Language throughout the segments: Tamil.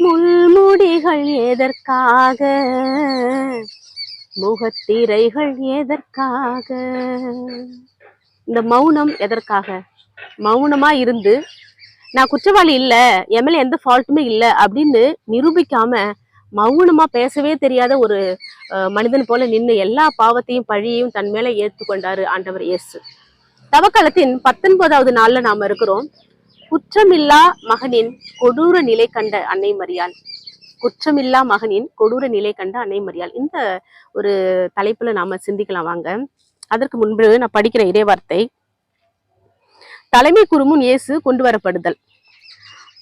முள்முடிகள் எதற்காக? முகத்திரைகள் எதற்காக? இந்த மௌனம் எதற்காக? மௌனமா இருந்து நான் குற்றவாளி இல்ல எம்எல்ஏ மேல எந்த ஃபால்ட்டுமே இல்ல அப்படின்னு நிரூபிக்காம மௌனமா பேசவே தெரியாத ஒரு அஹ், மனிதன் போல நின்று எல்லா பாவத்தையும் பழியையும் தன் மேல ஏற்றுக்கொண்டாரு ஆண்டவர் இயேசு. தவக்காலத்தின் பத்தொன்பதாவது நாள்ல நாம இருக்கிறோம். குற்றமில்லா மகனின் கொடூர நிலை கண்ட அன்னை மரியாள். குற்றமில்லா மகனின் கொடூர நிலை கண்ட அன்னை மரியாள். இந்த ஒரு தலைப்புல நாம சிந்திக்கலாம் வாங்க. அதற்கு முன்பு நான் படிக்கிற இறைவார்த்தை தலைமை குருமுன் இயேசு கொண்டு வரப்படுதல்.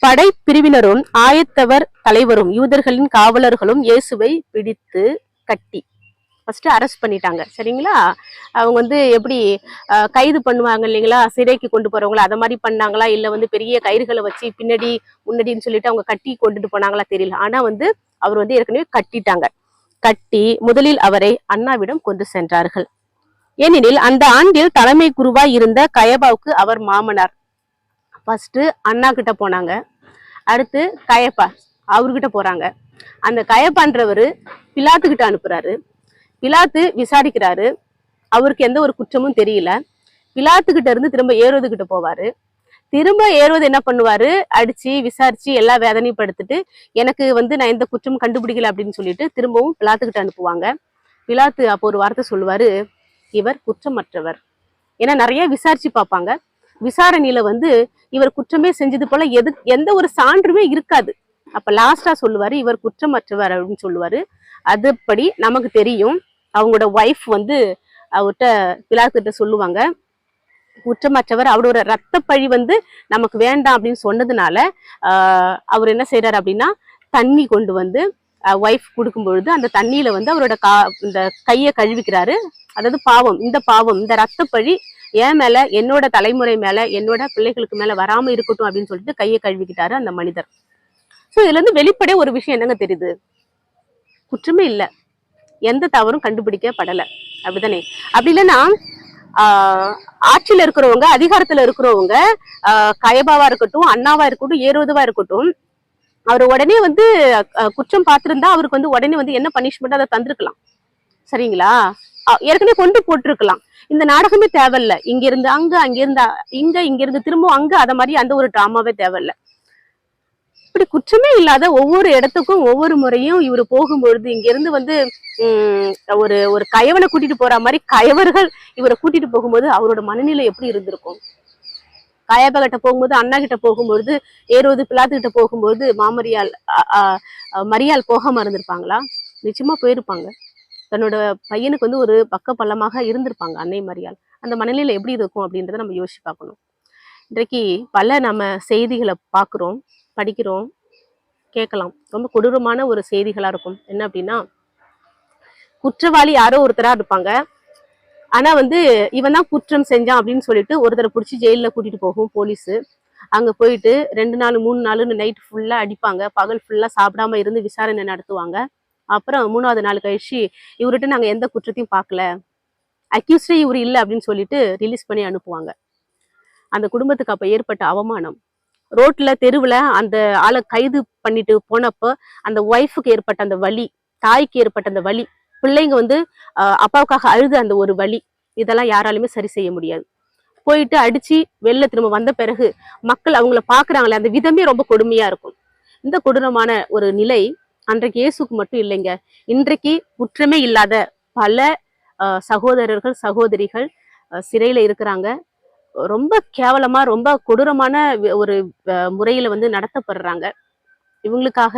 படை பிரிவினரும் ஆயத்தவர் தலைவரும் யூதர்களின் காவலர்களும் இயேசுவை பிடித்து கட்டி. ஃபர்ஸ்ட் அரெஸ்ட் பண்ணிட்டாங்க சரிங்களா? அவங்க வந்து எப்படி கைது பண்ணுவாங்க இல்லைங்களா? சிறைக்கு கொண்டு போறவங்கள அதை மாதிரி பண்ணாங்களா? இல்லை வந்து பெரிய கயிறுகளை வச்சு பின்னாடி முன்னாடின்னு சொல்லிட்டு அவங்க கட்டி கொண்டுட்டு போனாங்களா தெரியல. ஆனா வந்து அவர் வந்து ஏற்கனவே கட்டிட்டாங்க. கட்டி முதலில் அவரை அண்ணாவிடம் கொண்டு சென்றார்கள். ஏனெனில் அந்த ஆண்டில் தலைமை குருவாய் இருந்த கயபாவுக்கு அவர் மாமனார். ஃபர்ஸ்ட் அண்ணா கிட்ட போனாங்க. அடுத்து கயப்பா அவர்கிட்ட போறாங்க. அந்த கயப்பான்றவர் பிலாத்துக்கிட்ட அனுப்புறாரு. பிலாத்து விசாரிக்கிறாரு. அவருக்கு எந்த ஒரு குற்றமும் தெரியல. பிலாத்துக்கிட்ட இருந்து திரும்ப ஏரோது கிட்ட போவாரு. திரும்ப ஏறுவது என்ன பண்ணுவாரு? அடிச்சு விசாரிச்சு எல்லா வேதனையும் படுத்துட்டு எனக்கு வந்து நான் எந்த குற்றமும் கண்டுபிடிக்கல அப்படின்னு சொல்லிட்டு திரும்பவும் பிலாத்துக்கிட்ட அனுப்புவாங்க. பிலாத்து அப்போ ஒரு வார்த்தை சொல்லுவாரு இவர் குற்றமற்றவர். ஏன்னா நிறைய விசாரிச்சு பார்ப்பாங்க. விசாரணையில வந்து இவர் குற்றமே செஞ்சது போல எது எந்த ஒரு சான்றுமே இருக்காது. அப்ப லாஸ்டா சொல்லுவாரு இவர் குற்றமற்றவர் அப்படின்னு சொல்லுவாரு. அதுபடி நமக்கு தெரியும். அவங்களோட ஒய்ஃப் வந்து அவர்கிட்ட பிலாத்துக்கிட்ட சொல்லுவாங்க. குற்றமற்றவர் அவரோட ரத்த பழி வந்து நமக்கு வேண்டாம் அப்படின்னு சொன்னதுனால அவர் என்ன செய்றாரு அப்படின்னா தண்ணி கொண்டு வந்து ஒய்ஃப் கொடுக்கும் பொழுது அந்த தண்ணியில வந்து அவரோட கா இந்த கையை கழுவிக்கிறாரு. அதாவது பாவம் இந்த பாவம் இந்த ரத்த பழி என் மேல என்னோட தலைமுறை மேல என்னோட பிள்ளைகளுக்கு மேல வராம இருக்கட்டும் அப்படின்னு சொல்லிட்டு கையை கழுவிக்கிட்டாரு அந்த மனிதர். ஸோ இதுல இருந்து ஒரு விஷயம் என்னங்க தெரியுது? குற்றமே இல்லை. எந்த தவறும் கண்டுபிடிக்கப்படலை. அப்படிதானே? அப்படி இல்லைன்னா ஆட்சியில் ஆட்சியில இருக்கிறவங்க அதிகாரத்துல இருக்கிறவங்க கயபாவாக கயபாவா இருக்கட்டும் அண்ணாவா இருக்கட்டும் ஏரோதுவா இருக்கட்டும் அவர் உடனே வந்து குற்றம் பார்த்திருந்தா அவருக்கு வந்து உடனே வந்து என்ன பனிஷ்மெண்ட் அதை தந்திருக்கலாம். சரிங்களா? ஏற்கனவே கொண்டு போட்டிருக்கலாம். இந்த நாடகமே தேவையில்ல. இங்க இருந்து அங்க அங்க இருந்து இங்க இங்க இருந்து திரும்பவும் அங்க அத மாதிரி அந்த ஒரு டிராமாவே தேவையில்ல. இப்படி குற்றமே இல்லாத ஒவ்வொரு இடத்துக்கும் ஒவ்வொரு முறையும் இவர் போகும்பொழுது இங்கிருந்து வந்து உம் ஒரு ஒரு கயவனை கூட்டிட்டு போற மாதிரி கயவர்கள் இவரை கூட்டிட்டு போகும்போது அவரோட மனநிலை எப்படி இருந்திருக்கும்? கயப கிட்ட போகும்போது அண்ணா கிட்ட போகும்பொழுது ஏரோது பிளாத்து கிட்ட போகும்போது மாமரியால் மரியால் போகாம இருந்திருப்பாங்களா? நிச்சயமா போயிருப்பாங்க. தன்னோட பையனுக்கு வந்து ஒரு பக்க பள்ளமாக இருந்திருப்பாங்க அன்னை மரியால் அந்த மனநிலை எப்படி இருக்கும் அப்படின்றத நம்ம யோசிச்சு பார்க்கணும். இன்றைக்கு பல நம்ம செய்திகளை பார்க்குறோம். படிக்கிறோம் கேட்கலாம். ரொம்ப கொடூரமான ஒரு செய்திகளா இருக்கும். என்ன அப்படின்னா குற்றவாளி யாரோ ஒருத்தரா இருப்பாங்க. ஆனா வந்து இவன் தான் குற்றம் செஞ்சான் அப்படின்னு சொல்லிட்டு ஒருத்தரை பிடிச்சி ஜெயில்ல கூட்டிட்டு போகும் போலீஸ். அங்க போயிட்டு ரெண்டு நாள் மூணு நாள்னு நைட் ஃபுல்லா அடிப்பாங்க. பகல் ஃபுல்லா சாப்பிடாம இருந்து விசாரணை நடத்துவாங்க. அப்புறம் மூணாவது நாள் கழிச்சு இவர்கிட்ட நாங்க எந்த குற்றத்தையும் பார்க்கல. அக்யூஸ்டே இவர் இல்லை அப்படின்னு சொல்லிட்டு ரிலீஸ் பண்ணி அனுப்புவாங்க. அந்த குடும்பத்துக்கு அப்ப ஏற்பட்ட அவமானம். ரோட்ல தெருவில் அந்த ஆளை கைது பண்ணிட்டு போனப்போ அந்த ஒய்ஃபுக்கு ஏற்பட்ட அந்த வலி தாய்க்கு ஏற்பட்ட அந்த வலி பிள்ளைங்க வந்து அப்பாவுக்காக அழுத அந்த ஒரு வலி இதெல்லாம் யாராலுமே சரி செய்ய முடியாது. போயிட்டு அடிச்சு வெளில திரும்ப வந்த பிறகு மக்கள் அவங்கள பாக்குறாங்களே அந்த விதமே ரொம்ப கொடுமையா இருக்கும். இந்த கொடூரமான ஒரு நிலை அன்றைக்கு இயேசுக்கு மட்டும் இல்லைங்க. இன்றைக்கு குற்றமே இல்லாத பல சகோதரர்கள் சகோதரிகள் சிறையில இருக்கிறாங்க. ரொம்ப கேவலமா ரொம்ப கொடூரமான ஒரு முறையில வந்து நடத்தப்படுறாங்க. இவங்களுக்காக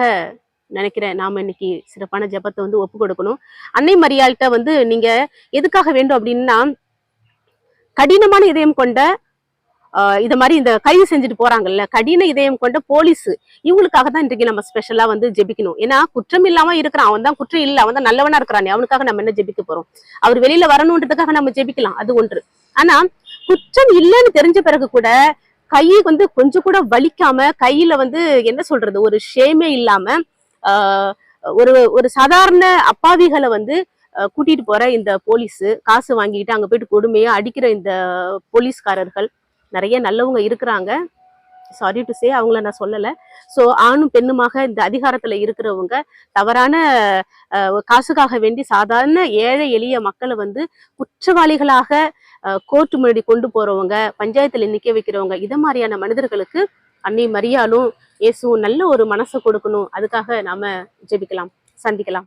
நினைக்கிறேன் நாம இன்னைக்கு சிறப்பான ஜெபத்தை வந்து ஒப்பு கொடுக்கணும். அன்னை மரியாள்கிட்ட வந்து நீங்க எதுக்காக வேண்டும் அப்படின்னா கடினமான இதயம் கொண்ட ஆஹ் இத மாதிரி இந்த கைது செஞ்சுட்டு போறாங்கல்ல கடின இதயம் கொண்ட போலீஸ் இவங்களுக்காக தான் இன்றைக்கு நம்ம ஸ்பெஷலா வந்து ஜெபிக்கணும். ஏன்னா குற்றம் இல்லாம இருக்கிறான். அவன் தான் குற்றம் இல்லை. அவன் தான் நல்லவனா இருக்கிறானே. அவனுக்காக நம்ம என்ன ஜெபிக்க போறோம்? அவர் வெளியில வரணுன்றதுக்காக நம்ம ஜெபிக்கலாம். அது ஒன்று. ஆனா குற்றம் இல்லைன்னு தெரிஞ்ச பிறகு கூட கை வந்து கொஞ்சம் கூட வலிக்காம கையில வந்து என்ன சொல்றது ஒரு ஷேமே இல்லாம ஒரு ஒரு சாதாரண அப்பாவிகளை வந்து கூட்டிட்டு போற இந்த போலீஸ் காசு வாங்கிட்டு அங்க போயிட்டு கொடுமையா அடிக்கிற இந்த போலீஸ்காரர்கள் நிறைய நல்லவங்க இருக்கிறாங்க. சாரி டு சே அவங்கள நான் சொல்லலை. ஸோ ஆணும் பெண்ணுமாக இந்த அதிகாரத்தில் இருக்கிறவங்க தவறான காசுக்காக வேண்டி சாதாரண ஏழை எளிய மக்களை வந்து குற்றவாளிகளாக கோர்ட் முன்னாடி கொண்டு போறவங்க பஞ்சாயத்தில் நிற்க வைக்கிறவங்க இதை மாதிரியான மனிதர்களுக்கு அன்னை மரியாலும் இயேசுவும் நல்ல ஒரு மனசை கொடுக்கணும். அதுக்காக நாம ஜெபிக்கலாம் சந்திக்கலாம்.